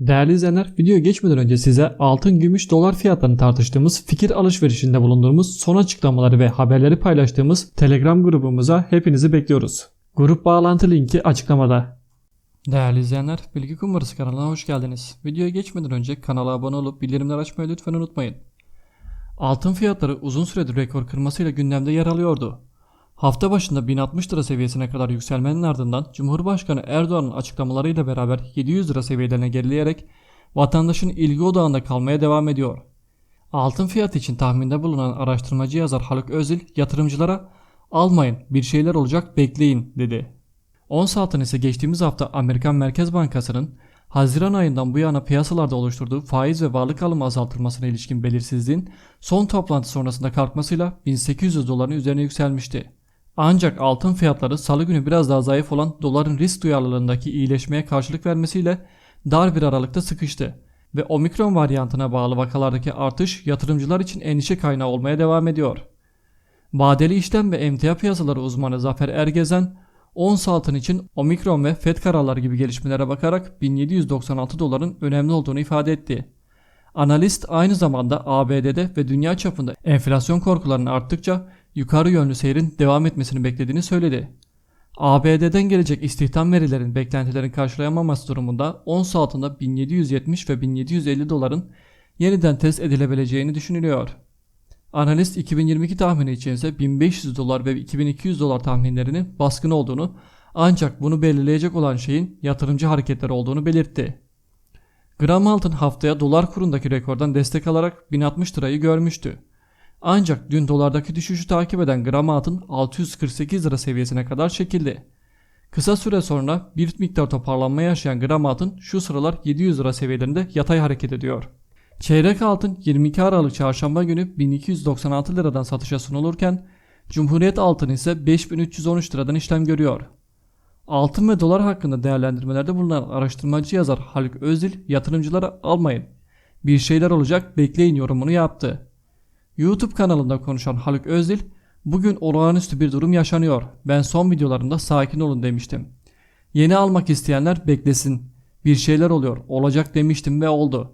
Değerli izleyenler videoya geçmeden önce size altın, gümüş, dolar fiyatlarını tartıştığımız, fikir alışverişinde bulunduğumuz, son açıklamaları ve haberleri paylaştığımız Telegram grubumuza hepinizi bekliyoruz. Grup bağlantı linki açıklamada. Değerli izleyenler, Bilgi Kumbarası kanalına hoş geldiniz. Videoya geçmeden önce kanala abone olup bildirimler açmayı lütfen unutmayın. Altın fiyatları uzun süredir rekor kırmasıyla gündemde yer alıyordu. Hafta başında 1060 lira seviyesine kadar yükselmenin ardından Cumhurbaşkanı Erdoğan'ın açıklamalarıyla beraber 700 lira seviyelerine gerileyerek vatandaşın ilgi odağında kalmaya devam ediyor. Altın fiyatı için tahminde bulunan araştırmacı yazar Haluk Özil yatırımcılara almayın bir şeyler olacak bekleyin dedi. Ons altın ise geçtiğimiz hafta Amerikan Merkez Bankası'nın Haziran ayından bu yana piyasalarda oluşturduğu faiz ve varlık alımı azaltılmasına ilişkin belirsizliğin son toplantı sonrasında kalkmasıyla 1800 doların üzerine yükselmişti. Ancak altın fiyatları salı günü biraz daha zayıf olan doların risk duyarlılığındaki iyileşmeye karşılık vermesiyle dar bir aralıkta sıkıştı ve omikron varyantına bağlı vakalardaki artış yatırımcılar için endişe kaynağı olmaya devam ediyor. Vadeli işlem ve emtia piyasaları uzmanı Zafer Ergezen, ons altın için omikron ve FED kararları gibi gelişmelere bakarak 1796 doların önemli olduğunu ifade etti. Analist aynı zamanda ABD'de ve dünya çapında enflasyon korkularının arttıkça yukarı yönlü seyrin devam etmesini beklediğini söyledi. ABD'den gelecek istihdam verilerin beklentilerin karşılayamaması durumunda ons altında 1770 ve 1750 doların yeniden test edilebileceğini düşünülüyor. Analist 2022 tahmini için ise 1500 dolar ve 2200 dolar tahminlerinin baskın olduğunu ancak bunu belirleyecek olan şeyin yatırımcı hareketleri olduğunu belirtti. Gram altın haftaya dolar kurundaki rekordan destek alarak 1060 lirayı görmüştü. Ancak dün dolardaki düşüşü takip eden gram altın 648 lira seviyesine kadar çekildi. Kısa süre sonra bir miktar toparlanma yaşayan gram altın şu sıralar 700 lira seviyelerinde yatay hareket ediyor. Çeyrek altın 22 Aralık çarşamba günü 1296 liradan satışa sunulurken Cumhuriyet altın ise 5313 liradan işlem görüyor. Altın ve dolar hakkında değerlendirmelerde bulunan araştırmacı yazar Haluk Özil yatırımcılara almayın. Bir şeyler olacak bekleyin yorumunu yaptı. YouTube kanalında konuşan Haluk Özdil, bugün olağanüstü bir durum yaşanıyor. Ben son videolarımda sakin olun demiştim. Yeni almak isteyenler beklesin. Bir şeyler oluyor. Olacak demiştim ve oldu.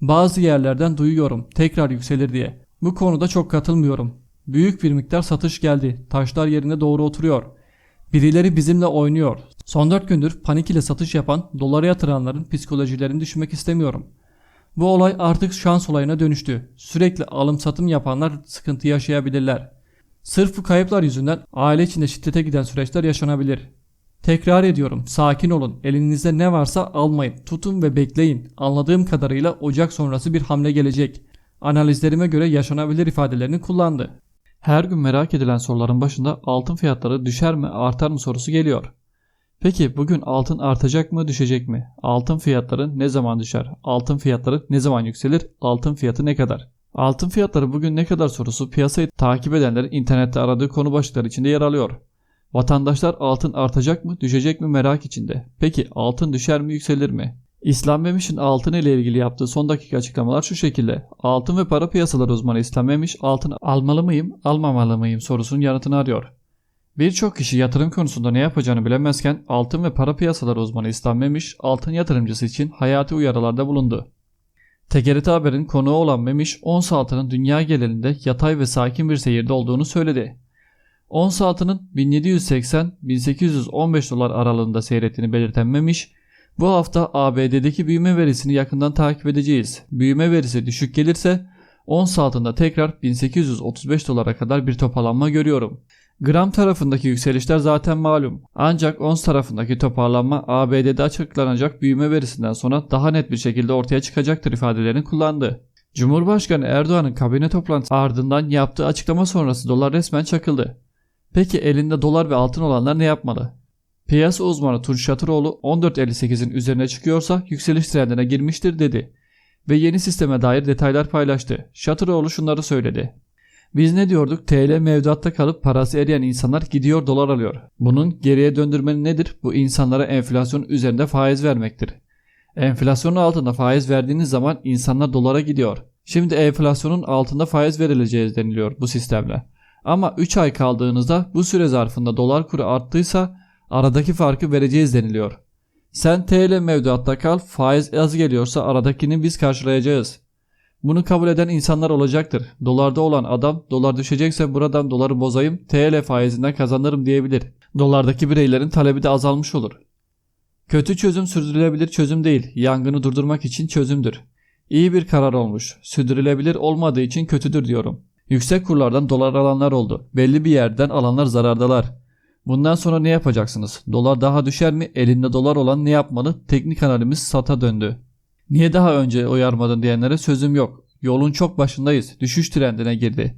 Bazı yerlerden duyuyorum tekrar yükselir diye. Bu konuda çok katılmıyorum. Büyük bir miktar satış geldi. Taşlar yerine doğru oturuyor. Birileri bizimle oynuyor. Son 4 gündür panik ile satış yapan, dolara yatıranların psikolojilerini düşünmek istemiyorum.'' Bu olay artık şans olayına dönüştü. Sürekli alım satım yapanlar sıkıntı yaşayabilirler. Sırf bu kayıplar yüzünden aile içinde şiddete giden süreçler yaşanabilir. Tekrar ediyorum sakin olun elinizde ne varsa almayın tutun ve bekleyin anladığım kadarıyla Ocak sonrası bir hamle gelecek. Analizlerime göre yaşanabilir ifadelerini kullandı. Her gün merak edilen soruların başında altın fiyatları düşer mi artar mı sorusu geliyor. Peki bugün altın artacak mı düşecek mi? Altın fiyatları ne zaman düşer? Altın fiyatları ne zaman yükselir? Altın fiyatı ne kadar? Altın fiyatları bugün ne kadar sorusu piyasayı takip edenlerin internette aradığı konu başlıkları içinde yer alıyor. Vatandaşlar altın artacak mı düşecek mi merak içinde. Peki altın düşer mi yükselir mi? İslam Memiş'in altın ile ilgili yaptığı son dakika açıklamalar şu şekilde. Altın ve para piyasaları uzmanı İslam Memiş altın almalı mıyım almamalı mıyım sorusunun yanıtını arıyor. Birçok kişi yatırım konusunda ne yapacağını bilemezken altın ve para piyasaları uzmanı İslam Memiş altın yatırımcısı için hayati uyarılarda bulundu. TGRT Haber'in konuğu olan Memiş ons altının dünya genelinde yatay ve sakin bir seyirde olduğunu söyledi. Ons altının 1780-1815 dolar aralığında seyrettiğini belirten Memiş, bu hafta ABD'deki büyüme verisini yakından takip edeceğiz. Büyüme verisi düşük gelirse ons altında tekrar 1835 dolara kadar bir toparlanma görüyorum. Gram tarafındaki yükselişler zaten malum. Ancak ons tarafındaki toparlanma ABD'de açıklanacak büyüme verisinden sonra daha net bir şekilde ortaya çıkacaktır ifadelerini kullandı. Cumhurbaşkanı Erdoğan'ın kabine toplantısı ardından yaptığı açıklama sonrası dolar resmen çakıldı. Peki elinde dolar ve altın olanlar ne yapmalı? Piyasa uzmanı Tunç Şatıroğlu 14.58'in üzerine çıkıyorsa yükseliş trendine girmiştir dedi ve yeni sisteme dair detaylar paylaştı. Şatıroğlu şunları söyledi. Biz ne diyorduk? TL mevduatta kalıp parası eriyen insanlar gidiyor dolar alıyor. Bunun geriye döndürmeni nedir? Bu insanlara enflasyon üzerinde faiz vermektir. Enflasyonun altında faiz verdiğiniz zaman insanlar dolara gidiyor. Şimdi enflasyonun altında faiz verileceğiz deniliyor bu sistemle. Ama 3 ay kaldığınızda bu süre zarfında dolar kuru arttıysa aradaki farkı vereceğiz deniliyor. Sen TL mevduatta kal, faiz az geliyorsa aradakini biz karşılayacağız. Bunu kabul eden insanlar olacaktır. Dolarda olan adam dolar düşecekse buradan doları bozayım TL faizinden kazanırım diyebilir. Dolardaki bireylerin talebi de azalmış olur. Kötü çözüm sürdürülebilir çözüm değil. Yangını durdurmak için çözümdür. İyi bir karar olmuş. Sürdürülebilir olmadığı için kötüdür diyorum. Yüksek kurlardan dolar alanlar oldu. Belli bir yerden alanlar zarardalar. Bundan sonra ne yapacaksınız? Dolar daha düşer mi? Elinde dolar olan ne yapmalı? Teknik analimiz sata döndü. Niye daha önce uyarmadın diyenlere sözüm yok. Yolun çok başındayız. Düşüş trendine girdi.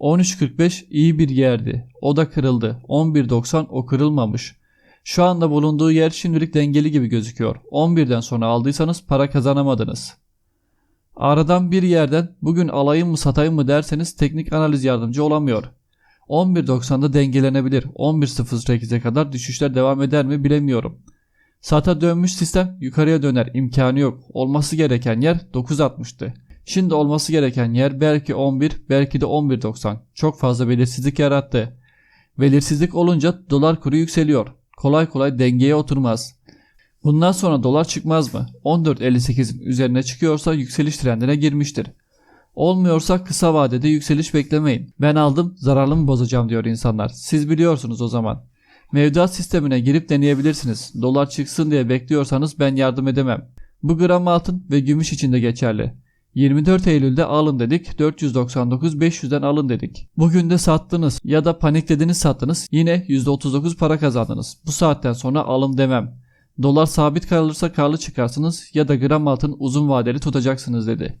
13.45 iyi bir yerdi. O da kırıldı. 11.90 o kırılmamış. Şu anda bulunduğu yer şimdilik dengeli gibi gözüküyor. 11'den sonra aldıysanız para kazanamadınız. Aradan bir yerden bugün alayım mı satayım mı derseniz teknik analiz yardımcı olamıyor. 11.90'da dengelenebilir. 11.08'e kadar düşüşler devam eder mi bilemiyorum. Sata dönmüş sistem yukarıya döner imkanı yok. Olması gereken yer 9.60'tı. Şimdi olması gereken yer belki 11 belki de 11.90. Çok fazla belirsizlik yarattı. Belirsizlik olunca dolar kuru yükseliyor. Kolay kolay dengeye oturmaz. Bundan sonra dolar çıkmaz mı? 14.58'in üzerine çıkıyorsa yükseliş trendine girmiştir. Olmuyorsa kısa vadede yükseliş beklemeyin. Ben aldım zararlı bozacağım diyor insanlar. Siz biliyorsunuz o zaman. Mevduat sistemine girip deneyebilirsiniz. Dolar çıksın diye bekliyorsanız ben yardım edemem. Bu gram altın ve gümüş için de geçerli. 24 Eylül'de alın dedik 499 500'den alın dedik. Bugün de sattınız ya da paniklediniz sattınız yine %39 para kazandınız. Bu saatten sonra alım demem. Dolar sabit kalırsa karlı çıkarsınız ya da gram altın uzun vadeli tutacaksınız dedi.